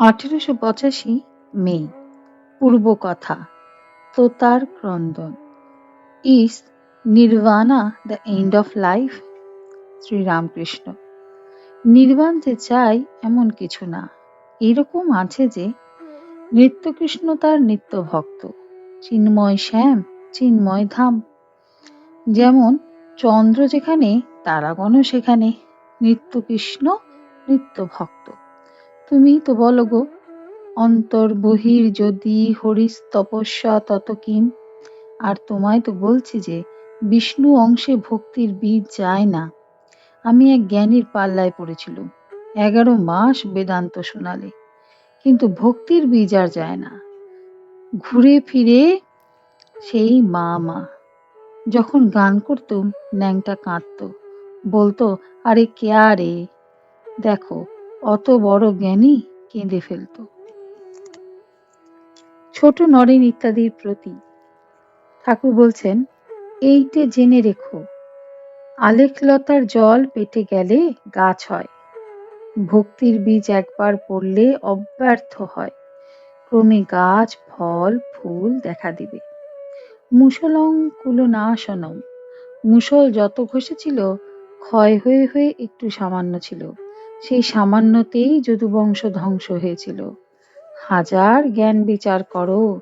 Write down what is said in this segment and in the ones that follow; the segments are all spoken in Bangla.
আঠেরোশো পঁচাশি মে, পূর্ব কথা তোতার ক্রন্দন is nirvana, the end of life, Sri Ramakrishna. নির্বাণ যে চাই এমন কিছু না। এরকম আছে যে, নিত্যকৃষ্ণ তার নিত্য ভক্ত। চিন্ময় শ্যাম, চিন্ময় ধাম। যেমন চন্দ্র যেখানে তারাগণ সেখানে। নিত্যকৃষ্ণ নিত্য ভক্ত তুমি তো বলো গো অন্তর বহির যদি হরিস তপস্যা তত কিম আর তোমায় তো বলছি যে, বিষ্ণু অংশে ভক্তির বীজ যায় না। আমি এক জ্ঞানীর পাল্লায় পড়েছিলুম, এগারো মাস বেদান্ত শোনালে, কিন্তু ভক্তির বীজ আর যায় না। ঘুরে ফিরে সেই মা মা, যখন গান করতুম ন্যাংটা কাঁদতো, বলতো, আরে কেয়া রে? দেখো অত বড় জ্ঞানী কেঁদে ফেলত। ছোট নরেন ইত্যাদির প্রতি ঠাকুর বলছেন, এইটে জেনে রেখো, আলেখলতার জল পেটে গেলে গাছ হয়। ভক্তির বীজ একবার পড়লে অব্যর্থ হয়। ক্রমে গাছ, ফল, ফুল দেখা দিবে। মুসলং কুলনাশনম। মুসল যত ঘষেছিল, ক্ষয় হয়ে হয়ে একটু সামান্য ছিল। সেই সামান্যতেই যদুবংশ ধ্বংস হয়েছিল। হাজার জ্ঞান বিচার করো,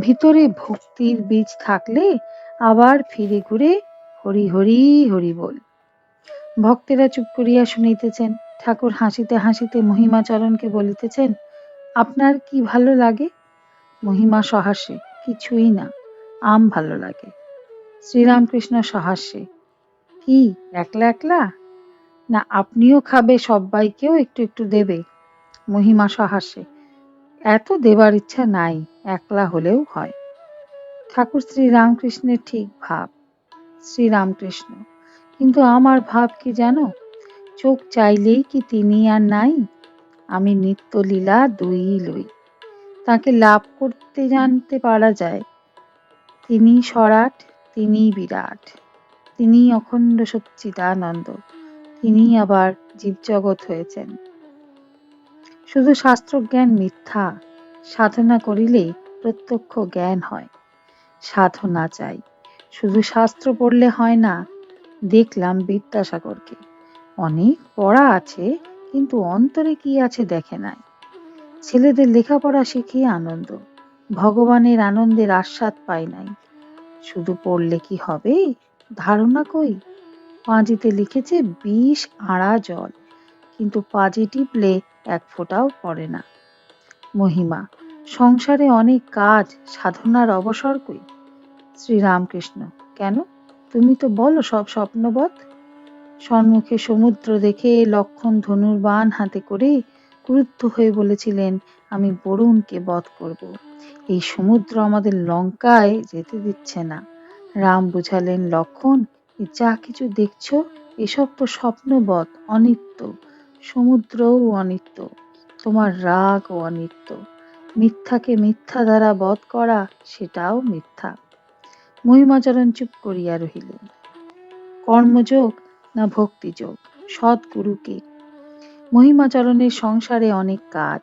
ভিতরে ভক্তির বীজ থাকলে আবার ফিরে ঘুরে হরি হরি হরি বল। ভক্তেরা চুপ করিয়া শুনিতেছেন, ঠাকুর হাসিতে হাসিতে মহিমাচরণকে বলিতেছেন, আপনার কি ভালো লাগে? মহিমা সহাস্যে, কিছুই না, আম ভালো লাগে। শ্রীরামকৃষ্ণ সহাস্যে, কি, একলা একলা? না, আপনিও খাবে সব্বাইকেও একটু একটু দেবে। মহিমা সহাস্যে এত দেবার ইচ্ছা নাই, একলা হলেও হয়। ঠাকুর শ্রীরামকৃষ্ণের ঠিক ভাব, শ্রীরামকৃষ্ণ। কিন্তু আমার ভাব কি জানো? চোখ চাইলেই কি তিনি আর নাই? আমি নিত্যলীলা দুই লই। তাকে লাভ করতে জানতে পারা যায়। তিনি সরাট তিনি বিরাট। তিনি অখণ্ড সচ্চিদানন্দ। তিনি আবার জীবজগৎ হয়েছেন। শুধু শাস্ত্রজ্ঞান মিথ্যা, সাধনা করিলে প্রত্যক্ষ জ্ঞান হয়। সাধনা চাই। শুধু শাস্ত্র পড়লে হয় না, দেখলাম বিদ্যাসাগরকে। অনেক পড়া আছে, কিন্তু অন্তরে কি আছে দেখে নাই। ছেলেদের লেখাপড়া শিখিয়ে আনন্দ, ভগবানের আনন্দের আস্বাদ পাই নাই। শুধু পড়লে কি হবে? ধারণা কই? পাঁজিতে লিখেছে বিষ আড়া জল, কিন্তু পাঁজি টিপলে এক ফোঁটাও পড়ে না। মহিমা, সংসারে অনেক কাজ, সাধনার অবসর কই? শ্রীরামকৃষ্ণ, কেন? তুমি তো বলো সব স্বপ্নবৎ সম্মুখে সমুদ্র দেখে লক্ষণ ধনুর বান হাতে করে ক্রুদ্ধ হয়ে বলেছিলেন, আমি বরুণকে বধ করব। এই সমুদ্র আমাদের লঙ্কায় যেতে দিচ্ছে না। রাম বুঝালেন, লক্ষণ যা কিছু দেখছ, এসব তো স্বপ্নবৎ অনিত্য। সমুদ্রও অনিত্য, তোমার রাগ ও অনিত্য। মিথ্যাকে মিথ্যা দ্বারা বধ করা, সেটাও মিথ্যা। মহিমাচরণ চুপ করিয়া রহিলেন কর্মযোগ না ভক্তিযোগ সৎগুরুকে মহিমাচরণের সংসারে অনেক কাজ,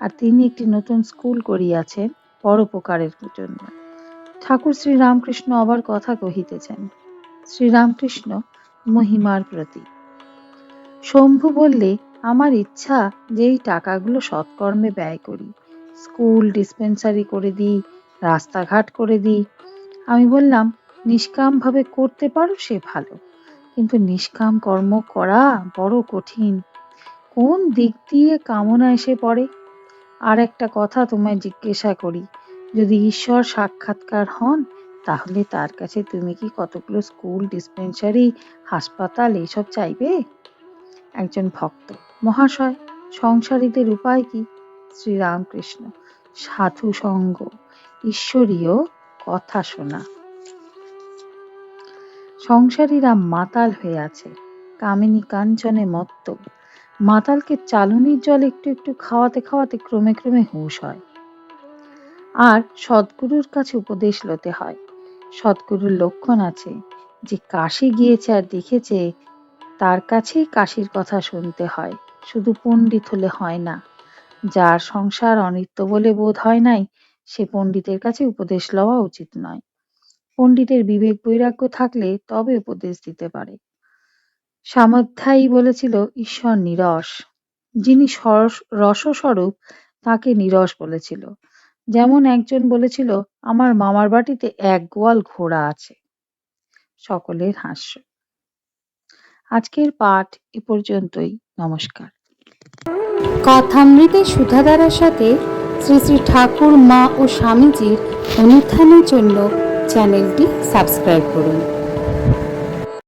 আর তিনি একটি নতুন স্কুল করিয়াছেন, পরোপকারের জন্য। ঠাকুর শ্রীরামকৃষ্ণ আবার কথা কহিতেছেন শ্রীরামকৃষ্ণ মহিমার প্রতি। শম্ভু বললে, আমার ইচ্ছা যে এই টাকাগুলো সৎকর্মে ব্যয় করি। স্কুল ডিসপেন্সারি করে দিই, রাস্তাঘাট করে দিই। আমি বললাম, নিষ্কামভাবে করতে পারো সে ভালো, কিন্তু নিষ্কাম কর্ম করা বড় কঠিন। কোন দিক দিয়ে কামনা এসে পড়ে? আর একটা কথা তোমায় জিজ্ঞাসা করি, যদি ঈশ্বর সাক্ষাৎকার হন তাহলে তার কাছে তুমি কি কতগুলো স্কুল ডিসপেন্সারি হাসপাতাল এইসব চাইবে? একজন ভক্ত, মহাশয়, সংসারীদের উপায় কি? শ্রীরামকৃষ্ণ, সাধু সঙ্গ, ঈশ্বরীয় কথা শোনা। সংসারীরা মাতাল হয়ে আছে, কামিনী কাঞ্চনে মত্ত। মাতালকে চালনির জল একটু একটু খাওয়াতে খাওয়াতে ক্রমে ক্রমে হুঁশ হয়। আর সদ্গুরুর কাছে উপদেশ লতে হয় সদ্গুরুর লক্ষণ আছে যে কাশি গিয়েছে আর দেখেছে, তার কাছেই কাশির কথা শুনতে হয়। শুধু পণ্ডিত হলে হয় না। যার সংসার অনিত্য বলে বোধ হয় নাই, সে পণ্ডিতের কাছে উপদেশ লওয়া উচিত নয়। পণ্ডিতের বিবেক বৈরাগ্য থাকলে তবে উপদেশ দিতে পারে। সামধ্যায়ী বলেছিল, ঈশ্বর নিরস। যিনি রসস্বরূপ তাকে নিরস বলেছিল। যেমন একজন বলেছিল, আমার মামার বাটিতে এক গোয়াল ঘোড়া আছে। সকলের হাস্য। আজকের পাঠ এ পর্যন্তই। নমস্কার। কথামৃতে সুধাধারার সাথে শ্রী শ্রী ঠাকুর, মা ও স্বামীজির অনুষ্ঠানের জন্য চ্যানেলটি সাবস্ক্রাইব করুন।